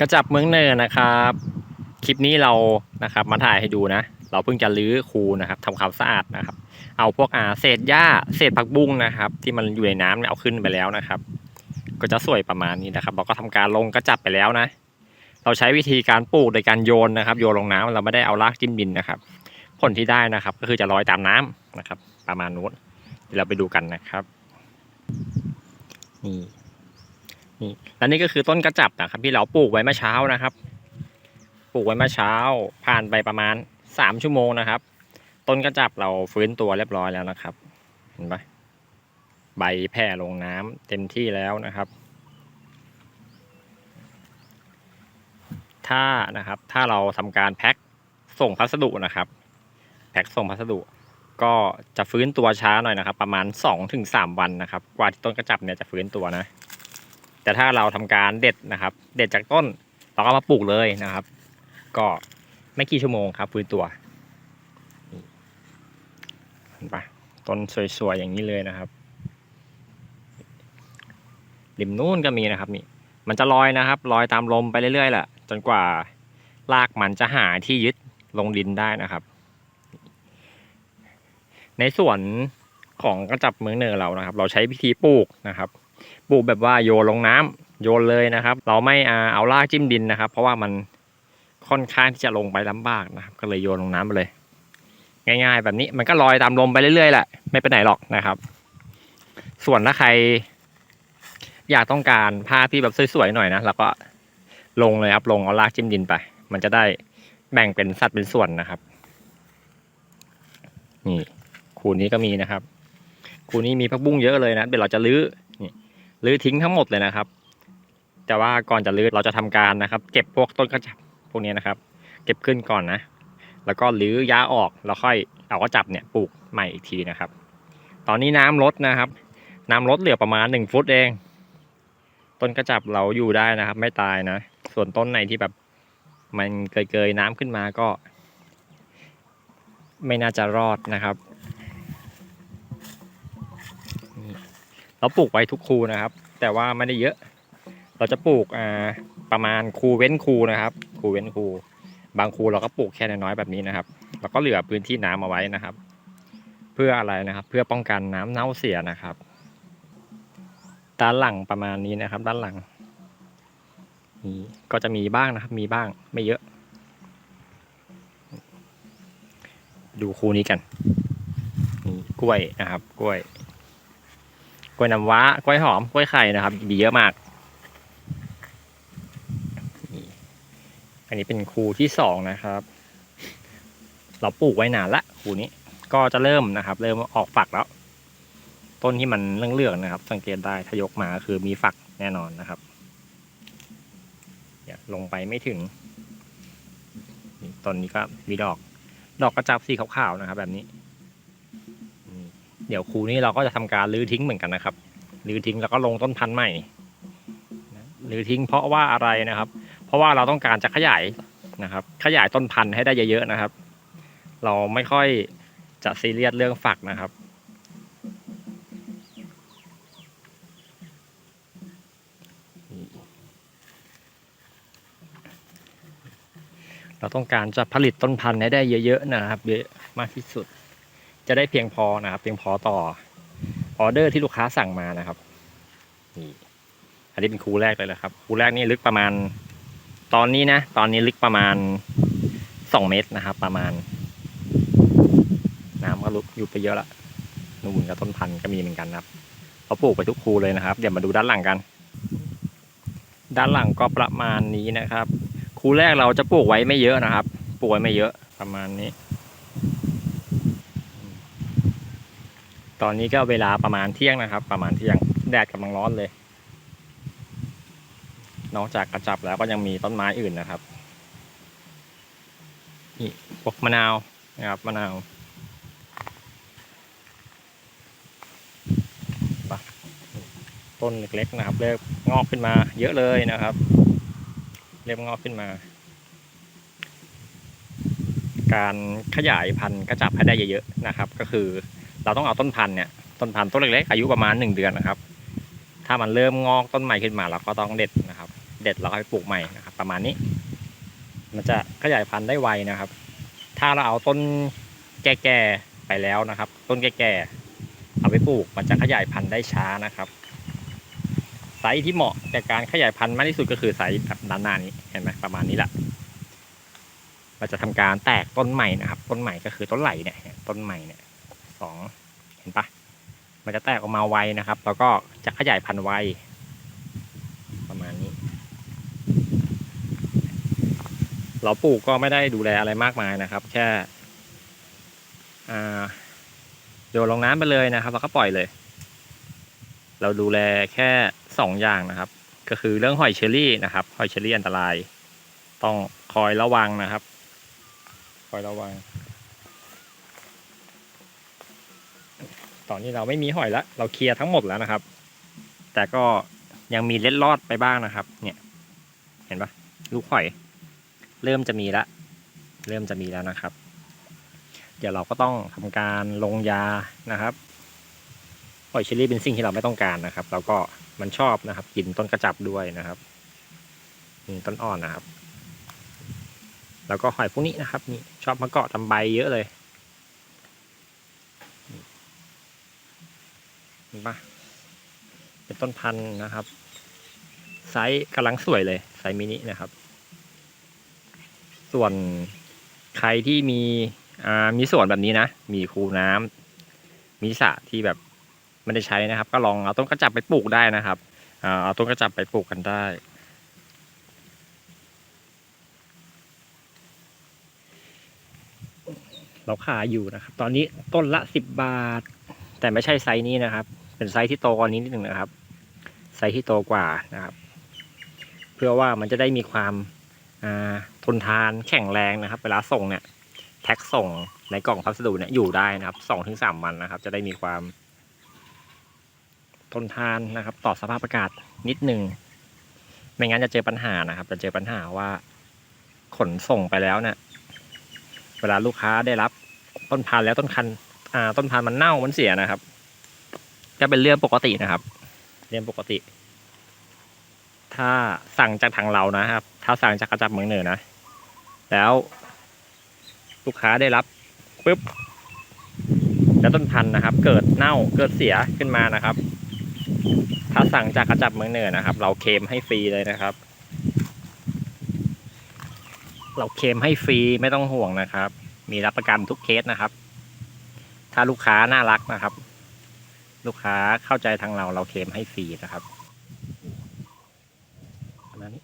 กระจับเมืองเนินนะครับ คลิปนี้เรานะครับมาถ่ายให้ดูนะ เราเพิ่งจะรื้อคูนะครับทำความสะอาดนะครับ เอาพวกอ่าเศษหญ้าเศษผักบุ้งนะครับ ที่มันอยู่ในน้ำเนี่ยเอาขึ้นไปแล้วนะครับ ก็จะสวยประมาณนี้นะครับ เราก็ทำการลงกระจับไปแล้วนะ เราใช้วิธีการปลูกโดยการโยนนะครับโยนลงน้ำเราไม่ได้เอารากจิ้มดินนะครับ ผลที่ได้นะครับ ก็คือจะลอยตามน้ำนะครับ ประมาณนู้นเดี๋ยวเราไปดูกันนะครับนี่ นี่และนี่ก็คือต้นกระจับนะครับ ที่เราปลูกไว้เมื่อเช้านะครับ ปลูกไว้เมื่อเช้า ผ่านไปประมาณสามชั่วโมงนะครับ ต้นกระจับเราฟื้นตัวเรียบร้อยแล้วนะครับ เห็นปะใบแผ่ลงน้ำเต็มที่แล้วนะครับ ถ้านะครับ ถ้าเราทำการแพ็คส่งพัสดุนะครับ แพ็คส่งพัสดุก็จะฟื้นตัวช้าหน่อยนะครับ ประมาณ 2-3ถึงวันนะครับ กว่าที่ต้นกระจับเนี่ยจะฟื้นตัวนะ แต่ถ้าเราทำการเด็ดนะครับ เด็ดจากต้นเราก็มาปลูกเลยนะครับ ก็ไม่กี่ชั่วโมงครับฟื้นตัวเห็นปะต้นสวยๆอย่างนี้เลยนะครับริมนู้นก็มีนะครับนี่มันจะลอยนะครับลอยตามลมไปเรื่อยๆแหละจนกว่ารากมันจะหาที่ยึดลงดินได้นะครับ ในส่วนของกระจับเมืองเนอเรานะครับ เราใช้วิธีปลูกนะครับ ปลูกแบบว่าโยนลงน้ำโยนเลยนะครับ เราไม่เอารากจิ้มดินนะครับ เพราะว่ามันค่อนข้างที่จะลงไปลำบากนะครับ ก็เลยโยนลงน้ำไปเลย ง่ายๆ แบบนี้มันก็ลอยตามลมไปเรื่อยๆแหละไม่ไปไหนหรอกนะครับ ส่วนถ้าใคร อยากต้องการผ้าที่แบบสวยๆหน่อยนะเราก็ลงเลยครับลงเอารากจิ้มดินไป มันจะได้แบ่งเป็นสัดเป็นส่วนนะครับ นี่คูนี้ก็มีนะครับ คูนี้มีผักบุ้งเยอะเลยนะเดี๋ยวเราจะลื้อ นี่ลื้อทิ้งทั้งหมดเลยนะครับ แต่ว่าก่อนจะลื้อเราจะทำการนะครับ เก็บพวกต้นกระจับพวกนี้นะครับ เก็บขึ้นก่อนนะ แล้วก็ลื้อหญ้าออกแล้วค่อยเอากระจับเนี่ยปลูกใหม่อีกทีนะครับ ตอนนี้น้ำลดนะครับ น้ำลดเหลือประมาณหนึ่งฟุตเอง ต้นกระจับเราอยู่ได้นะครับ ไม่ตายนะ ส่วนต้นไหนที่แบบมันเกยๆน้ำขึ้นมาก็ ไม่น่าจะรอดนะครับ เราปลูกไว้ทุกคูนะครับ แต่ว่าไม่ได้เยอะ เราจะปลูกอ่าประมาณคูเว้นคูนะครับ คูเว้นคู บางคูเราก็ปลูกแค่น้อยๆแบบนี้นะครับเราก็เหลือพื้นที่น้ำเอาไว้นะครับ เพื่ออะไรนะครับ เพื่อป้องกันน้ำเน่าเสียนะครับ ด้านหลังประมาณนี้นะครับ ด้านหลังนี่ก็จะมีบ้างนะครับ มีบ้างไม่เยอะ ดูคูนี้กันนี่กล้วยนะครับ กล้วย กล้วยน้ำว้ากล้วยหอมกล้วยไข่นะครับมีเยอะมาก อันนี้เป็นคูที่สองนะครับ เราปลูกไว้นานละคูนี้ ก็จะเริ่มนะครับ เริ่มออกฝักแล้ว ต้นที่มันเรื่องๆนะครับ สังเกตได้ถ้ายกมาคือมีฝักแน่นอนนะครับลงไปไม่ถึงต้นนี้ก็มีดอก ดอกกระจับสีขาวๆนะครับ แบบนี้ เดี๋ยวคูนี้เราก็จะทำการรื้อทิ้งเหมือนกันนะครับรื้อทิ้งแล้วก็ลงต้นพันธุ์ใหม่นะรื้อทิ้งเพราะว่าอะไรนะครับ เพราะว่าเราต้องการจะขยายนะครับ ขยายต้นพันธุ์ให้ได้เยอะๆนะครับ เราไม่ค่อยจะซีเรียสเรื่องฝักนะครับเราต้องการจะผลิตต้นพันธุ์ให้ได้เยอะ ๆ นะครับ เยอะมากที่สุด จะได้เพียงพอนะครับ เพียงพอต่อออเดอร์ที่ลูกค้าสั่งมานะครับนี่อันนี้เป็นคูแรกเลยนะครับ คูแรกนี่ลึกประมาณ ตอนนี้นะ ตอนนี้ลึกประมาณสองเมตรนะครับ ประมาณ น้ำก็ลุกอยู่ไปเยอะละนู่นกับต้นพันธุ์ก็มีเหมือนกันนะครับเราปลูกไปทุกคูเลยนะครับ เดี๋ยวมาดูด้านหลังกัน ด้านหลังก็ประมาณนี้นะครับ คูแรกเราจะปลูกไว้ไม่เยอะนะครับ ปลูกไว้ไม่เยอะประมาณนี้ ตอนนี้ก็เวลาประมาณเที่ยงนะครับ ประมาณเที่ยงแดดกำลังร้อนเลย นอกจากกระจับแล้วก็ยังมีต้นไม้อื่นนะครับนี่พวกมะนาวนะครับมะนาวต้นเล็กๆนะครับเริ่มงอกขึ้นมาเยอะเลยนะครับ เริ่มงอกขึ้นมา การขยายพันธุ์กระจับให้ได้เยอะๆนะครับ ก็คือ เราต้องเอาต้นพันธุ์เนี่ยต้นพันธุ์ต้นเล็กๆอายุประมาณหนึ่งเดือนนะครับ ถ้ามันเริ่มงอกต้นใหม่ขึ้นมาเราก็ต้องเด็ดนะครับ เด็ดแล้วก็ไปปลูกใหม่นะครับ ประมาณนี้ มันจะขยายพันธุ์ได้ไวนะครับ ถ้าเราเอาต้นแก่ๆไปแล้วนะครับ ต้นแก่ๆเอาไปปลูกมันจะขยายพันธุ์ได้ช้านะครับไซส์ที่เหมาะแก่การขยายพันธุ์มากที่สุดก็คือไซส์แบบด้านหน้านี้เห็นไหมประมาณนี้แหละเราจะทำการแตกต้นใหม่นะครับ ต้นใหม่ก็คือต้นไหลเนี่ยต้นใหม่เนี่ย สองเห็นปะมันจะแตกออกมาไวนะครับ แล้วก็จะขยายพันธุ์ไวประมาณนี้ เราปลูกก็ไม่ได้ดูแลอะไรมากมายนะครับ แค่โยนลงน้ำไปเลยนะครับ แล้วก็ปล่อยเลย เราดูแลแค่สองอย่างนะครับ ก็คือเรื่องหอยเชอรี่นะครับ หอยเชอรี่อันตราย ต้องคอยระวังนะครับ คอยระวัง ตอนนี้เราไม่มีหอยแล้ว เราเคลียร์ทั้งหมดแล้วนะครับ แต่ก็ยังมีเล็ดลอดไปบ้างนะครับ เนี่ย เห็นปะลูกหอย เริ่มจะมีละ เริ่มจะมีแล้วนะครับ เดี๋ยวเราก็ต้องทำการลงยานะครับหอยเชอรี่เป็นสิ่งที่เราไม่ต้องการนะครับ แล้วก็มันชอบนะครับ กินต้นกระจับด้วยนะครับนี่ต้นอ่อนนะครับ แล้วก็หอยพวกนี้นะครับ นี่ชอบมาเกาะตำใบเยอะเลย เห็นปะเป็นต้นพันธุ์นะครับ ไซส์กำลังสวยเลยไซส์มินินะครับ ส่วนใครที่มีมีสวนแบบนี้นะ มีคูน้ำมีสระที่แบบไม่ได้ใช้นะครับ ก็ลองเอาต้นกระจับไปปลูกได้นะครับเอาต้นกระจับไปปลูกกันได้เราขายอยู่นะครับ ตอนนี้ต้นละสิบบาท แต่ไม่ใช่ไซส์นี้นะครับ เป็นไซส์ที่โตกว่านี้นิดหนึ่งนะครับ ไซส์ที่โตกว่านะครับ เพื่อว่ามันจะได้มีความทนทานแข็งแรงนะครับ เวลาส่งเนี่ยแท็กส่งในกล่องพัสดุเนี่ยอยู่ได้นะครับสองถึงสามวันนะครับ จะได้มีความ ทนทานนะครับ ต่อสภาพอากาศนิดหนึ่งไม่งั้นจะเจอปัญหานะครับ จะเจอปัญหาว่าขนส่งไปแล้วเนี่ยเวลาลูกค้าได้รับต้นพันธุ์แล้วต้นคัน อ่าต้นพันธุ์มันเน่ามันเสียนะครับก็เป็นเรื่องปกตินะครับ เรื่องปกติ ถ้าสั่งจากทางเรานะครับ ถ้าสั่งจากกระจับเมืองเหนือนะ แล้ว ลูกค้าได้รับปุ๊บแล้วต้นพันธุ์นะครับ เกิดเน่าเกิดเสียขึ้นมานะครับ ถ้าสั่งจากกระจับเมืองเหนือนะครับ เราเคมให้ฟรีเลยนะครับ เราเคมให้ฟรีไม่ต้องห่วงนะครับ มีรับประกันทุกเคสนะครับ ถ้าลูกค้าน่ารักนะครับ ลูกค้าเข้าใจทางเราเราเคลมให้ฟรีนะครับประมาณนี้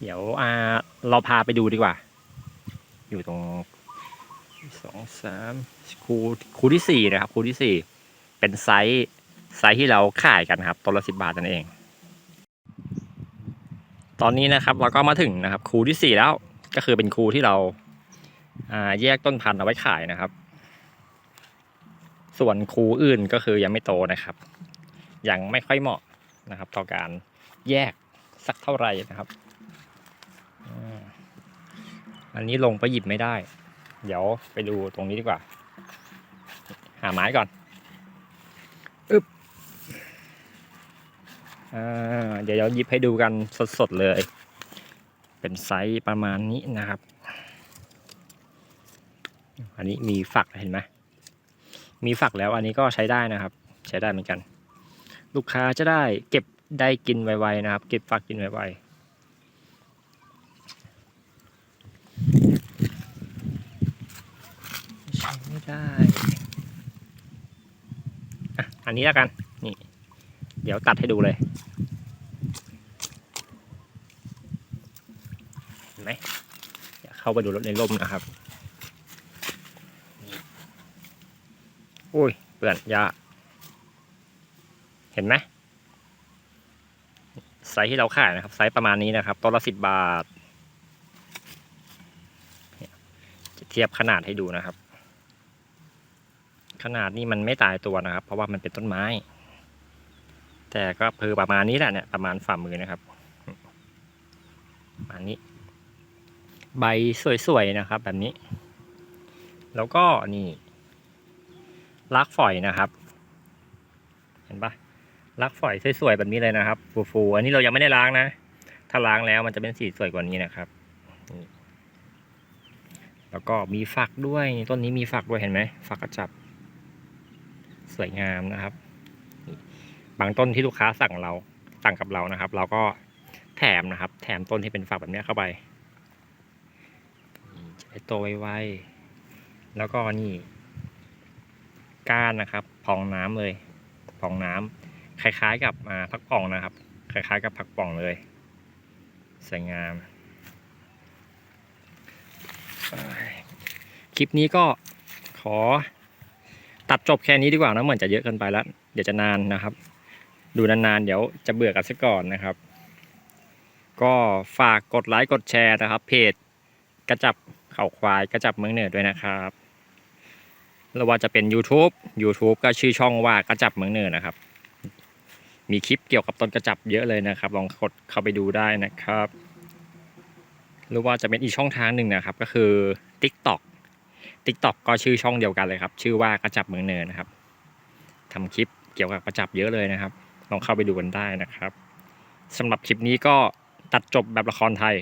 เดี๋ยวอ่าเราพาไปดูดีกว่า อยู่ตรงสองสามคูคูที่สี่นะครับคูที่สี่เป็นไซส์ไซส์ที่เราขายกันครับตัวละสิบบาทนั่นเอง ตอนนี้นะครับเราก็มาถึงนะครับคูที่สี่แล้วก็คือเป็นคูที่เราอ่าแยกต้นพันธุ์เอาไว้ขายนะครับ ส่วนคูอื่นก็คือยังไม่โตนะครับ ยังไม่ค่อยเหมาะนะครับ ต่อการแยกสักเท่าไหร่นะครับอันนี้ลงไปหยิบไม่ได้ เดี๋ยวไปดูตรงนี้ดีกว่า หาไม้ก่อนอึบอ่าเดี๋ยวเราหยิบให้ดูกันสดๆเลย เป็นไซส์ประมาณนี้นะครับ อันนี้มีฝักเห็นไหม มีฝักแล้วอันนี้ก็ใช้ได้นะครับ ใช้ได้เหมือนกัน ลูกค้าจะได้เก็บได้กินไวๆนะครับ เก็บฝักกินไวๆใช้ไม่ได้ อะ อันนี้แล้วกัน นี่ เดี๋ยวตัดให้ดูเลย เห็นไหมเดี๋ยวเข้าไปดูรถในร่มนะครับ อุ้ยเปื่อนยาเห็นไหมไซส์ที่เราขายนะครับ ไซส์ประมาณนี้นะครับต้นละสิบบาทเนี่ยจะเทียบขนาดให้ดูนะครับ ขนาดนี้มันไม่ตายตัวนะครับ เพราะว่ามันเป็นต้นไม้ แต่ก็คือประมาณนี้แหละเนี่ยประมาณฝ่ามือนะครับประมาณนี้ ใบสวยๆนะครับ แบบนี้ แล้วก็นี่ ลักฝอยนะครับ เห็นปะลักฝอยสวยๆแบบนี้เลยนะครับ ฟูๆอันนี้เรายังไม่ได้ล้างนะ ถ้าล้างแล้วมันจะเป็นสีสวยกว่านี้นะครับ แล้วก็มีฝักด้วยต้นนี้มีฝักด้วยเห็นไหมฝักกระจับ สวยงามนะครับ บางต้นที่ลูกค้าสั่งเราสั่งกับเรานะครับ เราก็แถมนะครับ แถมต้นที่เป็นฝักแบบนี้เข้าไปจะได้โตไวๆแล้วก็นี่ ก้านนะครับพองน้ำเลยพองน้ำคล้ายๆกับอ่าพักป่องนะครับ คล้ายๆกับผักป่องเลยสวยงาม คลิปนี้ก็ขอตัดจบแค่นี้ดีกว่านะเหมือนจะเยอะเกินไปแล้ว เดี๋ยวจะนานนะครับ ดูนานๆ เดี๋ยวจะเบื่อกันซะก่อนนะครับ ก็ฝากกดไลค์กดแชร์นะครับ เพจกระจับเข่าควายกระจับเมืองเหนือด้วยนะครับ หรือว่าจะเป็น YouTube YouTube ก็ชื่อช่องว่ากระจับเมืองเหนือนะครับ มีคลิปเกี่ยวกับต้นกระจับเยอะเลยนะครับ ลองกดเข้าไปดูได้นะครับ หรือว่าจะเป็นอีกช่องทางหนึ่งนะครับ ก็คือ TikTok TikTok ก็ชื่อช่องเดียวกันเลยครับ ชื่อว่ากระจับเมืองเนินนะครับทำคลิปเกี่ยวกับกระจับเยอะเลยนะครับ ลองเข้าไปดูกันได้นะครับสำหรับคลิปนี้ก็ตัดจบแบบละครไทย